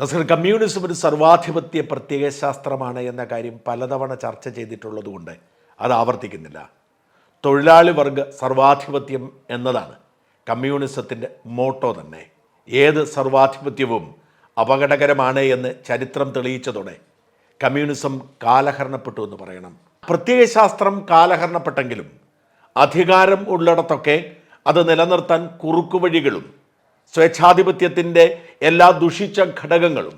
Nasar communism ഒരു സർവാധിപത്യ പ്രത്യേക ശാസ്ത്രമാണ് എന്ന കാര്യം പലതവണ ചർച്ച ചെയ്തിട്ടുള്ളതുകൊണ്ട് അത് ആവർത്തിക്കുന്നില്ല. തൊഴിലാളി വർഗ സർവാധിപത്യം എന്നതാണ് കമ്മ്യൂണിസത്തിന്റെ മോട്ടോ തന്നെ. ഏത് സർവാധിപത്യവും അപകടകരമാണ് എന്ന് ചരിത്രം തെളിയിച്ചതോടെ കമ്മ്യൂണിസം കാലഹരണപ്പെട്ടു എന്ന് പറയണം. പ്രത്യയശാസ്ത്രം കാലഹരണപ്പെട്ടെങ്കിലും അധികാരം ഉള്ളിടത്തൊക്കെ അത് നിലനിർത്താൻ കുറുക്കുവഴികളും സ്വേച്ഛാധിപത്യത്തിന്റെ എല്ലാ ദുഷിച്ച ഘടകങ്ങളും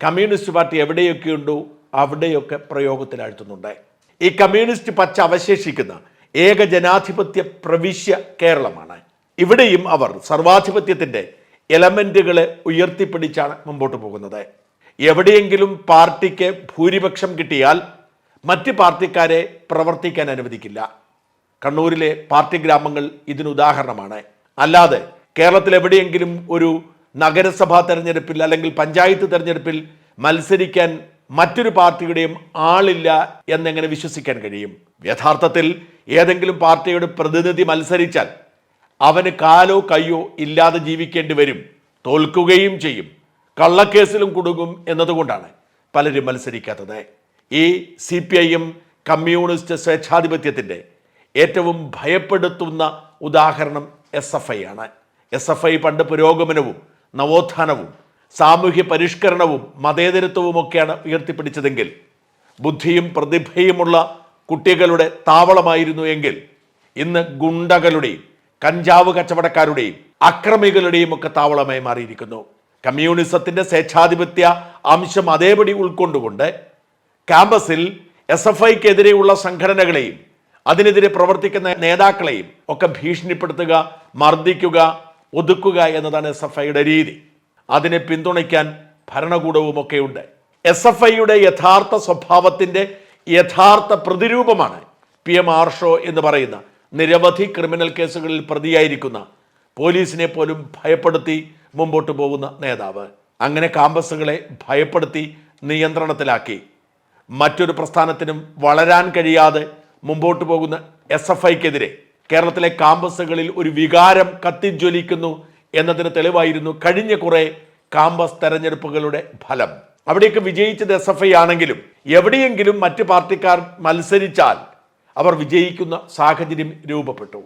കമ്മ്യൂണിസ്റ്റ് പാർട്ടി എവിടെയൊക്കെയുണ്ടോ അവിടെയൊക്കെ പ്രയോഗത്തിലാഴ്ത്തുന്നുണ്ട്. ഈ കമ്മ്യൂണിസ്റ്റ് പച്ച അവശേഷിക്കുന്ന ഏക ജനാധിപത്യ പ്രവിശ്യ കേരളമാണ്. ഇവിടെയും അവർ സർവാധിപത്യത്തിന്റെ എലമെന്റുകളെ ഉയർത്തിപ്പിടിച്ചാണ് മുമ്പോട്ട് പോകുന്നത്. എവിടെയെങ്കിലും പാർട്ടിക്ക് ഭൂരിപക്ഷം കിട്ടിയാൽ മറ്റ് പാർട്ടിക്കാരെ പ്രവർത്തിക്കാൻ അനുവദിക്കില്ല. കണ്ണൂരിലെ പാർട്ടി ഗ്രാമങ്ങൾ ഇതിനുദാഹരണമാണ് അല്ലാതെ കേരളത്തിൽ എവിടെയെങ്കിലും ഒരു നഗരസഭാ തെരഞ്ഞെടുപ്പിൽ അല്ലെങ്കിൽ പഞ്ചായത്ത് തെരഞ്ഞെടുപ്പിൽ മത്സരിക്കാൻ മറ്റൊരു പാർട്ടിയുടെയും ആളില്ല എന്നെങ്ങനെ വിശ്വസിക്കാൻ കഴിയും? യഥാർത്ഥത്തിൽ ഏതെങ്കിലും പാർട്ടിയുടെ പ്രതിനിധി മത്സരിച്ചാൽ അവന് കാലോ കയ്യോ ഇല്ലാതെ ജീവിക്കേണ്ടി വരും തോൽക്കുകയും ചെയ്യും കള്ളക്കേസിലും കുടുങ്ങും എന്നതുകൊണ്ടാണ് പലരും മത്സരിക്കാത്തത്. ഈ C P I M communist സ്വേച്ഛാധിപത്യത്തിന്റെ ഏറ്റവും ഭയപ്പെടുത്തുന്ന ഉദാഹരണം എസ് എഫ് ഐ ആണ്. എസ് എഫ് ഐ പണ്ട് പുരോഗമനവും നവോത്ഥാനവും സാമൂഹ്യ പരിഷ്കരണവും മതേതരത്വവും ഒക്കെയാണ് ഉയർത്തിപ്പിടിച്ചതെങ്കിൽ ബുദ്ധിയും പ്രതിഭയുമുള്ള കുട്ടികളുടെ താവളമായിരുന്നു എങ്കിൽ ഇന്ന് ഗുണ്ടകളുടെയും കഞ്ചാവ് കച്ചവടക്കാരുടെയും അക്രമികളുടെയും ഒക്കെ താവളമായി മാറിയിരിക്കുന്നു. കമ്മ്യൂണിസത്തിന്റെ സ്വേച്ഛാധിപത്യ അംശം അതേപടി ഉൾക്കൊണ്ടുകൊണ്ട് ക്യാമ്പസിൽ എസ് എഫ് ഐക്കെതിരെയുള്ള സംഘടനകളെയും അതിനെതിരെ പ്രവർത്തിക്കുന്ന നേതാക്കളെയും ഒക്കെ ഭീഷണിപ്പെടുത്തുക മർദ്ദിക്കുക ഒതുക്കുക എന്നതാണ് എസ് എഫ് ഐയുടെ രീതി. അതിനെ പിന്തുണയ്ക്കാൻ ഭരണകൂടവും ഒക്കെയുണ്ട് എസ് എഫ് ഐയുടെ യഥാർത്ഥ സ്വഭാവത്തിന്റെ യഥാർത്ഥ പ്രതിരൂപമാണ് പി എം ആർഷോ എന്ന് പറയുന്ന നിരവധി ക്രിമിനൽ കേസുകളിൽ പ്രതിയായിരിക്കുന്ന പോലീസിനെ പോലും ഭയപ്പെടുത്തി മുമ്പോട്ട് പോകുന്ന നേതാവ്. അങ്ങനെ കാമ്പസുകളെ ഭയപ്പെടുത്തി നിയന്ത്രണത്തിലാക്കി. മറ്റൊരു പ്രസ്ഥാനത്തിനും വളരാൻ കഴിയാതെ മുമ്പോട്ട് പോകുന്ന എസ് എഫ് ഐക്കെതിരെ കേരളത്തിലെ കാമ്പസുകളിൽ ഒരു വികാരം കത്തിജ്വലിക്കുന്നു എന്നതിന് തെളിവായിരുന്നു കഴിഞ്ഞ കുറെ കാമ്പസ് തെരഞ്ഞെടുപ്പുകളുടെ ഫലം. അവിടെയൊക്കെ വിജയിച്ചത് എസ് എഫ് ഐ ആണെങ്കിലും എവിടെയെങ്കിലും മറ്റ് പാർട്ടിക്കാർ മത്സരിച്ചാൽ അവർ വിജയിക്കുന്ന സാഹചര്യം രൂപപ്പെട്ടു.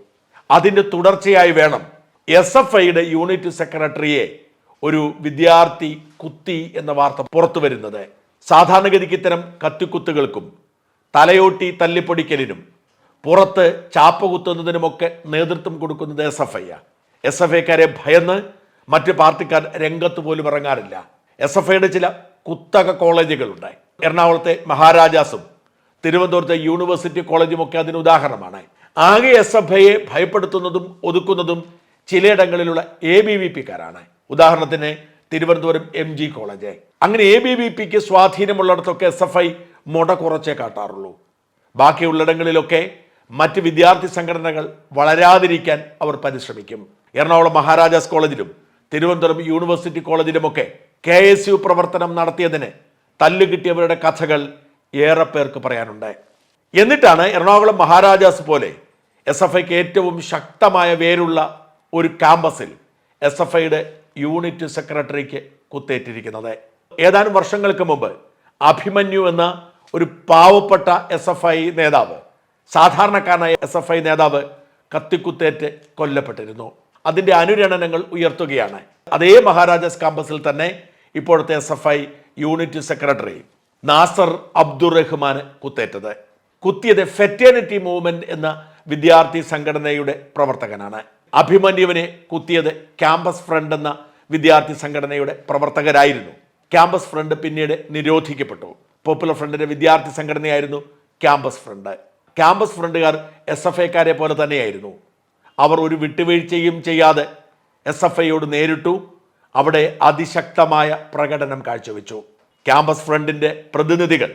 അതിന്റെ തുടർച്ചയായി വേണം എസ് എഫ് ഐയുടെ യൂണിറ്റ് സെക്രട്ടറിയെ ഒരു വിദ്യാർത്ഥി കുത്തി എന്ന വാർത്ത പുറത്തു വരുന്നത് സാധാരണഗതിക്ക് ഇത്തരം കത്തിക്കുത്തുകൾക്കും തലയോട്ടി തല്ലിപ്പൊടിക്കലിനും പുറത്ത് ചാപ്പ കുത്തുന്നതിനുമൊക്കെ നേതൃത്വം കൊടുക്കുന്നത് S F I S F ഐക്കാരെ ഭയന്ന് മറ്റ് പാർട്ടിക്കാർ രംഗത്ത് പോലും ഇറങ്ങാറില്ല. എസ് എഫ് ഐയുടെ ചില കുത്തക കോളേജുകളുണ്ട് എറണാകുളത്തെ മഹാരാജാസും തിരുവനന്തപുരത്തെ യൂണിവേഴ്സിറ്റി കോളേജും ഒക്കെ അതിന് ഉദാഹരണമാണ്. ആകെ എസ് എഫ് ഐയെ ഭയപ്പെടുത്തുന്നതും ഒതുക്കുന്നതും ചിലയിടങ്ങളിലുള്ള എ ബി വി പിക്കാരാണ് ഉദാഹരണത്തിന് തിരുവനന്തപുരം എം ജി കോളേജ്. അങ്ങനെ എ ബി വി പിക്ക് സ്വാധീനമുള്ളിടത്തൊക്കെ എസ് എഫ് ഐ മുട കുറച്ചേ കാട്ടാറുള്ളൂ. ബാക്കിയുള്ളിടങ്ങളിലൊക്കെ മറ്റ് വിദ്യാർത്ഥി സംഘടനകൾ വളരാതിരിക്കാൻ അവർ പരിശ്രമിക്കും. എറണാകുളം മഹാരാജാസ് കോളേജിലും തിരുവനന്തപുരം യൂണിവേഴ്സിറ്റി കോളേജിലുമൊക്കെ കെ എസ് യു പ്രവർത്തനം നടത്തിയതിന് തല്ലുകിട്ടിയവരുടെ കഥകൾ ഏറെ പേർക്ക് പറയാനുണ്ട്. എന്നിട്ടാണ് എറണാകുളം മഹാരാജാസ് പോലെ എസ് എഫ് ഐക്ക് ഏറ്റവും ശക്തമായ വേരുള്ള ഒരു ക്യാമ്പസിൽ എസ് എഫ് ഐയുടെ യൂണിറ്റ് സെക്രട്ടറിക്ക് കുത്തേറ്റിരിക്കുന്നത്. ഏതാനും വർഷങ്ങൾക്ക് മുമ്പ് അഭിമന്യു എന്ന ഒരു പാവപ്പെട്ട എസ് എഫ് ഐ നേതാവ് സാധാരണക്കാരനായ എസ് എഫ് ഐ നേതാവ് കത്തിക്കുത്തേറ്റ് കൊല്ലപ്പെട്ടിരുന്നു. അതിന്റെ അനുരണനങ്ങൾ ഉയർത്തുകയാണ്. അതേ മഹാരാജാസ് കാമ്പസിൽ തന്നെ ഇപ്പോഴത്തെ S F I unit secretary Nasar Abdurahman കുത്തേറ്റത്. കുത്തിയത് ഫെറ്റേണിറ്റി മൂവ്മെന്റ് എന്ന വിദ്യാർത്ഥി സംഘടനയുടെ പ്രവർത്തകനാണ്. അഭിമന്യുവിനെ കുത്തിയത് ക്യാമ്പസ് ഫ്രണ്ട് എന്ന വിദ്യാർത്ഥി സംഘടനയുടെ പ്രവർത്തകരായിരുന്നു. ക്യാമ്പസ് ഫ്രണ്ട് പിന്നീട് നിരോധിക്കപ്പെട്ടു. പോപ്പുലർ ഫ്രണ്ടിന്റെ വിദ്യാർത്ഥി സംഘടനയായിരുന്നു ക്യാമ്പസ് ഫ്രണ്ട്. ക്യാമ്പസ് ഫ്രണ്ടുകാർ എസ് എഫ് ഐക്കാരെ പോലെ തന്നെയായിരുന്നു. അവർ ഒരു വിട്ടുവീഴ്ചയും ചെയ്യാതെ എസ് എഫ് ഐയോട് നേരിട്ടു. അവിടെ അതിശക്തമായ പ്രകടനം കാഴ്ചവെച്ചു. ക്യാമ്പസ് ഫ്രണ്ടിന്റെ പ്രതിനിധികൾ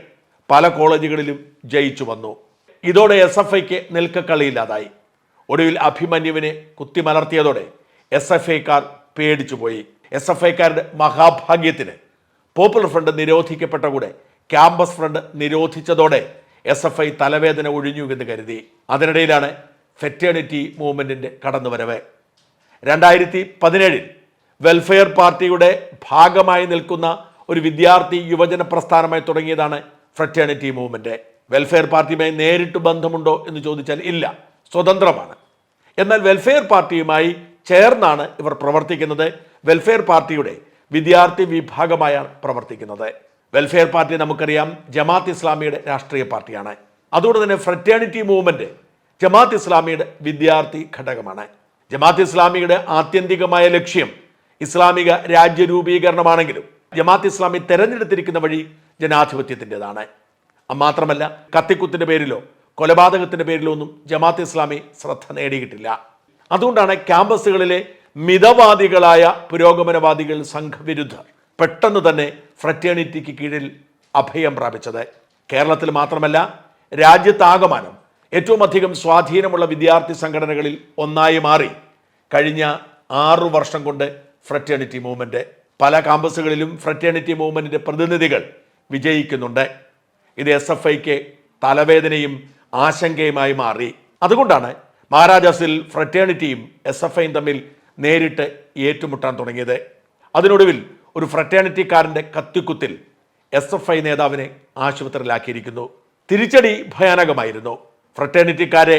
പല കോളേജുകളിലും ജയിച്ചു വന്നു. ഇതോടെ എസ് എഫ് ഐക്ക് നിൽക്കക്കളിയില്ലാതായി. ഒടുവിൽ അഭിമന്യുവിനെ കുത്തിമലർത്തിയതോടെ എസ് എഫ് ഐക്കാർ പേടിച്ചുപോയി എസ് എഫ് ഐക്കാരുടെ മഹാഭാഗ്യത്തിന് പോപ്പുലർ ഫ്രണ്ട് നിരോധിക്കപ്പെട്ട കൂടെ ക്യാമ്പസ് ഫ്രണ്ട് നിരോധിച്ചതോടെ എസ് എഫ് ഐ തലവേദന ഒഴിഞ്ഞു എന്ന് കരുതി. അതിനിടയിലാണ് ഫെറ്റേണിറ്റി മൂവ്മെന്റിന്റെ കടന്നുവരവ്. രണ്ടായിരത്തി പതിനേഴിൽ വെൽഫെയർ പാർട്ടിയുടെ ഭാഗമായി നിൽക്കുന്ന ഒരു വിദ്യാർത്ഥി യുവജന പ്രസ്ഥാനമായി തുടങ്ങിയതാണ് ഫ്രറ്റേണിറ്റി മൂവ്മെന്റ് വെൽഫെയർ പാർട്ടിയുമായി നേരിട്ട് ബന്ധമുണ്ടോ എന്ന് ചോദിച്ചാൽ ഇല്ല. സ്വതന്ത്രമാണ്. എന്നാൽ വെൽഫെയർ പാർട്ടിയുമായി ചേർന്നാണ് ഇവർ പ്രവർത്തിക്കുന്നത്. വെൽഫെയർ പാർട്ടിയുടെ വിദ്യാർത്ഥി വിഭാഗമായാണ് പ്രവർത്തിക്കുന്നത്. വെൽഫെയർ പാർട്ടി നമുക്കറിയാം. ജമാത്ത് ഇസ്ലാമിയുടെ രാഷ്ട്രീയ പാർട്ടിയാണ്. അതുകൊണ്ട് തന്നെ ഫ്രറ്റേണിറ്റി മൂവ്മെന്റ് ജമാത്ത് ഇസ്ലാമിയുടെ വിദ്യാർത്ഥി ഘടകമാണ്. ജമാത്ത് ഇസ്ലാമിയുടെ ആത്യന്തികമായ ലക്ഷ്യം ഇസ്ലാമിക രാജ്യരൂപീകരണമാണെങ്കിലും ജമാത്ത് ഇസ്ലാമി തെരഞ്ഞെടുത്തിരിക്കുന്ന വഴി ജനാധിപത്യത്തിന്റെതാണ്. മാത്രമല്ല കത്തിക്കുത്തിന്റെ പേരിലോ കൊലപാതകത്തിന്റെ പേരിലോ ഒന്നും ജമാത്ത് ഇസ്ലാമി ശ്രദ്ധ നേടിയിട്ടില്ല. അതുകൊണ്ടാണ് ക്യാമ്പസുകളിലെ മിതവാദികളായ പുരോഗമനവാദികൾ സംഘവിരുദ്ധർ പെട്ടെന്ന് തന്നെ ഫ്രറ്റേണിറ്റിക്ക് കീഴിൽ അഭയം പ്രാപിച്ചത്. കേരളത്തിൽ മാത്രമല്ല രാജ്യത്താകമാനം ഏറ്റവും അധികം സ്വാധീനമുള്ള വിദ്യാർത്ഥി സംഘടനകളിൽ ഒന്നായി മാറി കഴിഞ്ഞ ആറു വർഷം കൊണ്ട് ഫ്രറ്റേണിറ്റി മൂവ്മെന്റ് പല കാമ്പസുകളിലും ഫ്രറ്റേണിറ്റി മൂവ്മെന്റിന്റെ പ്രതിനിധികൾ വിജയിക്കുന്നുണ്ട്. ഇത് എസ് എഫ് ഐക്ക് തലവേദനയും ആശങ്കയുമായി മാറി. അതുകൊണ്ടാണ് മഹാരാജാസിൽ ഫ്രറ്റേണിറ്റിയും എസ് എഫ് ഐയും തമ്മിൽ നേരിട്ട് ഏറ്റുമുട്ടാൻ തുടങ്ങിയത്. അതിനൊടുവിൽ ഒരു ഫ്രറ്റേണിറ്റിക്കാരന്റെ കത്തിക്കുത്തിൽ എസ് എഫ് ഐ നേതാവിനെ ആശുപത്രിയിലാക്കിയിരിക്കുന്നു. തിരിച്ചടി ഭയാനകമായിരുന്നു. ഫ്രറ്റേണിറ്റിക്കാരെ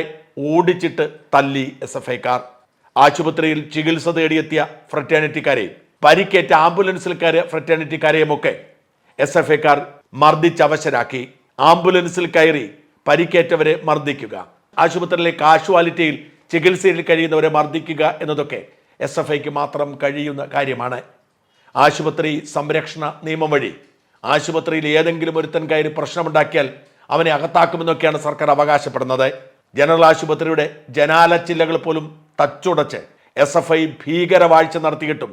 ഓടിച്ചിട്ട് തല്ലി എസ് എഫ് ഐക്കാർ ആശുപത്രിയിൽ ചികിത്സ തേടിയെത്തിയ ഫ്രറ്റേണിറ്റിക്കാരെയും പരിക്കേറ്റ ആംബുലൻസിൽ കയറിയ ഫ്രറ്റേണിറ്റിക്കാരെയും ഒക്കെ എസ് എഫ് ഐക്കാർ മർദ്ദിച്ചവശരാക്കി. ആംബുലൻസിൽ കയറി പരിക്കേറ്റവരെ മർദ്ദിക്കുക. ആശുപത്രിയിലെ കാഷ്വാലിറ്റിയിൽ ചികിത്സയിൽ കഴിയുന്നവരെ മർദ്ദിക്കുക എന്നതൊക്കെ എസ് എഫ് ഐക്ക് മാത്രം കഴിയുന്ന കാര്യമാണ്. ആശുപത്രി സംരക്ഷണ നിയമം വഴി. ആശുപത്രിയിൽ ഏതെങ്കിലും ഒരുത്തൻ കയറി പ്രശ്നമുണ്ടാക്കിയാൽ അവനെ അകത്താക്കുമെന്നൊക്കെയാണ് സർക്കാർ അവകാശപ്പെടുന്നത്. ജനറൽ ആശുപത്രിയുടെ ജനാല ചില്ലകൾ പോലും തച്ചുടച്ച് എസ് എഫ് ഐ ഭീകരവാഴ്ച നടത്തിയിട്ടും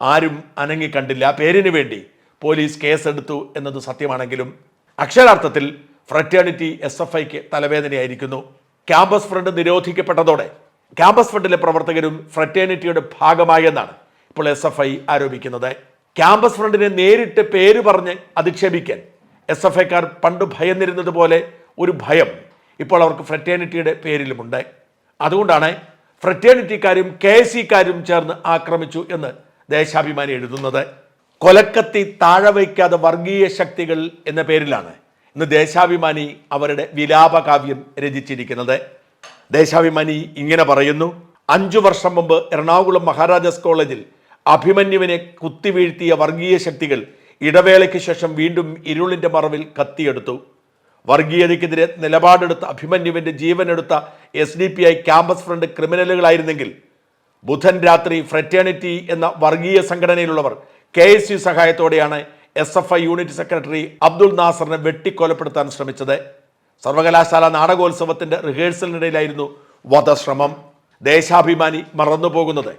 ആരും അനങ്ങിക്കണ്ടില്ല. പേരിന് വേണ്ടി പോലീസ് കേസെടുത്തു എന്നത് സത്യമാണെങ്കിലും അക്ഷരാർത്ഥത്തിൽ ഫ്രറ്റേണിറ്റി എസ് എഫ് ഐക്ക് തലവേദനയായിരിക്കുന്നു. ക്യാമ്പസ് ഫ്രണ്ട് നിരോധിക്കപ്പെട്ടതോടെ ക്യാമ്പസ് ഫ്രണ്ടിലെ പ്രവർത്തകരും ഫ്രറ്റേണിറ്റിയുടെ ഭാഗമായെന്നാണ് ഇപ്പോൾ എസ് എഫ് ഐ ആരോപിക്കുന്നത് ക്യാമ്പസ് ഫ്രണ്ടിനെ നേരിട്ട് പേര് പറഞ്ഞ് അധിക്ഷേപിക്കാൻ. എസ് എഫ് ഐക്കാർ പണ്ട് ഭയന്നിരുന്നത് പോലെ ഒരു ഭയം ഇപ്പോൾ അവർക്ക് ഫ്രറ്റേണിറ്റിയുടെ പേരിലുമുണ്ട്. അതുകൊണ്ടാണ് ഫ്രറ്റേണിറ്റിക്കാരും കെ എസ് സിക്കാരും ചേർന്ന് ആക്രമിച്ചു എന്ന് ദേശാഭിമാനി എഴുതുന്നത്. കൊലക്കത്തി താഴെ വയ്ക്കാതെ വർഗീയ ശക്തികൾ എന്ന പേരിലാണ് ഇന്ന് ദേശാഭിമാനി അവരുടെ വിലാപകാവ്യം രചിച്ചിരിക്കുന്നത്. ദേശാഭിമാനി ഇങ്ങനെ പറയുന്നു അഞ്ചു വർഷം മുമ്പ് എറണാകുളം മഹാരാജാസ് കോളേജിൽ അഭിമന്യുവിനെ കുത്തിവീഴ്ത്തിയ വർഗീയ ശക്തികൾ ഇടവേളയ്ക്ക് ശേഷം വീണ്ടും ഇരുളിന്റെ മറവിൽ കത്തിയെടുത്തു. വർഗീയതയ്ക്കെതിരെ നിലപാടെടുത്ത അഭിമന്യുവിന്റെ ജീവനെടുത്ത S D P I campus front ക്രിമിനലുകളായിരുന്നെങ്കിൽ ബുധൻ രാത്രി ഫ്രറ്റേണിറ്റി എന്ന വർഗീയ സംഘടനയിലുള്ളവർ കെ എസ് യു സഹായത്തോടെയാണ് S F I unit secretary Abdul നാസറിനെ വെട്ടിക്കൊലപ്പെടുത്താൻ ശ്രമിച്ചത്. സർവകലാശാല നാടകോത്സവത്തിന്റെ റിഹേഴ്സലിനിടയിലായിരുന്നു വധശ്രമം. ദേശാഭിമാനി മറന്നുപോകുന്നത്.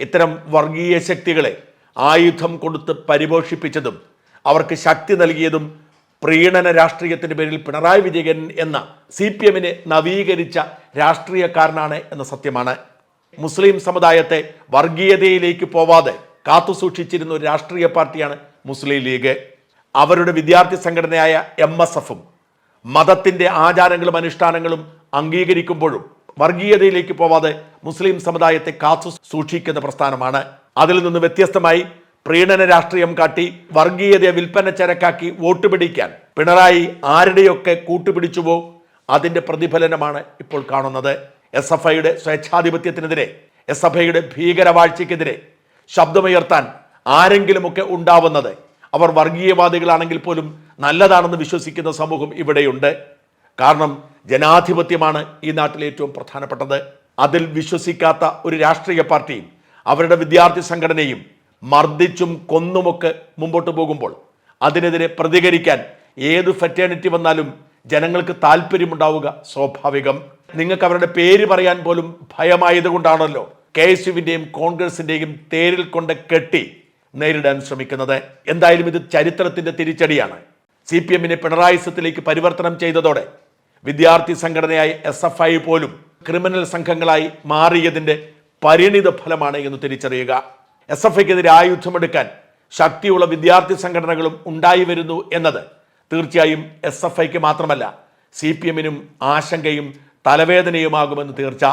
ഇത്തരം വർഗീയ ശക്തികളെ ആയുധം കൊടുത്ത് പരിപോഷിപ്പിച്ചതും അവർക്ക് ശക്തി നൽകിയതും പ്രീണന രാഷ്ട്രീയത്തിന്റെ പേരിൽ പിണറായി വിജയൻ എന്ന സി പി എമ്മിനെ നവീകരിച്ച രാഷ്ട്രീയക്കാരനാണ് എന്ന സത്യമാണ്. മുസ്ലിം സമുദായത്തെ വർഗീയതയിലേക്ക് പോവാതെ കാത്തുസൂക്ഷിച്ചിരുന്ന ഒരു രാഷ്ട്രീയ പാർട്ടിയാണ് മുസ്ലിം ലീഗ്. അവരുടെ വിദ്യാർത്ഥി സംഘടനയായ എം എസ് എഫും മതത്തിന്റെ ആചാരങ്ങളും അനുഷ്ഠാനങ്ങളും അംഗീകരിക്കുമ്പോഴും വർഗീയതയിലേക്ക് പോവാതെ മുസ്ലിം സമുദായത്തെ കാത്തു സൂക്ഷിക്കുന്ന പ്രസ്ഥാനമാണ്. അതിൽ നിന്ന് വ്യത്യസ്തമായി പ്രീണന രാഷ്ട്രീയം കാട്ടി വർഗീയതയെ വിൽപ്പന ചരക്കാക്കി വോട്ട് പിടിക്കാൻ പിണറായി ആരുടെയൊക്കെ കൂട്ടുപിടിച്ചുവോ അതിന്റെ പ്രതിഫലനമാണ് ഇപ്പോൾ കാണുന്നത്. എസ് എഫ് ഐയുടെ സ്വേച്ഛാധിപത്യത്തിനെതിരെ എസ് എഫ് ഐയുടെ ഭീകരവാഴ്ചയ്ക്കെതിരെ ശബ്ദമുയർത്താൻ ആരെങ്കിലുമൊക്കെ ഉണ്ടാവുന്നത് അവർ വർഗീയവാദികളാണെങ്കിൽ പോലും നല്ലതാണെന്ന് വിശ്വസിക്കുന്ന സമൂഹം ഇവിടെയുണ്ട്. കാരണം ജനാധിപത്യമാണ് ഈ നാട്ടിലെ ഏറ്റവും പ്രധാനപ്പെട്ടത്. അതിൽ വിശ്വസിക്കാത്ത ഒരു രാഷ്ട്രീയ പാർട്ടിയും അവരുടെ വിദ്യാർത്ഥി സംഘടനയും മർദ്ദിച്ചും കൊന്നുമൊക്കെ മുമ്പോട്ട് പോകുമ്പോൾ അതിനെതിരെ പ്രതികരിക്കാൻ ഏത് ഫെറ്റേണിറ്റി വന്നാലും ജനങ്ങൾക്ക് താല്പര്യമുണ്ടാവുക സ്വാഭാവികം. നിങ്ങൾക്ക് അവരുടെ പേര് പറയാൻ പോലും ഭയമായതുകൊണ്ടാണല്ലോ കെ എസ് യുവിന്റെയും കോൺഗ്രസിന്റെയും തേരിൽ കൊണ്ട് കെട്ടി നേരിടാൻ ശ്രമിക്കുന്നത്. എന്തായാലും ഇത് ചരിത്രത്തിന്റെ തിരിച്ചടിയാണ്. സി പി എമ്മിനെ പിണറായിസത്തിലേക്ക് പരിവർത്തനം ചെയ്തതോടെ വിദ്യാർത്ഥി സംഘടനയായി എസ് എഫ് ഐ പോലും ക്രിമിനൽ സംഘങ്ങളായി മാറിയതിന്റെ പരിണിത ഫലമാണ് എന്ന് തിരിച്ചറിയുക. എസ് എഫ് ഐക്കെതിരെ ആയുധമെടുക്കാൻ ശക്തിയുള്ള വിദ്യാർത്ഥി സംഘടനകളും ഉണ്ടായി വരുന്നു എന്നത് തീർച്ചയായും എസ് എഫ് ഐക്ക് മാത്രമല്ല സി പി എമ്മിനും ആശങ്കയും തലവേദനയുമാകുമെന്ന് തീർച്ച.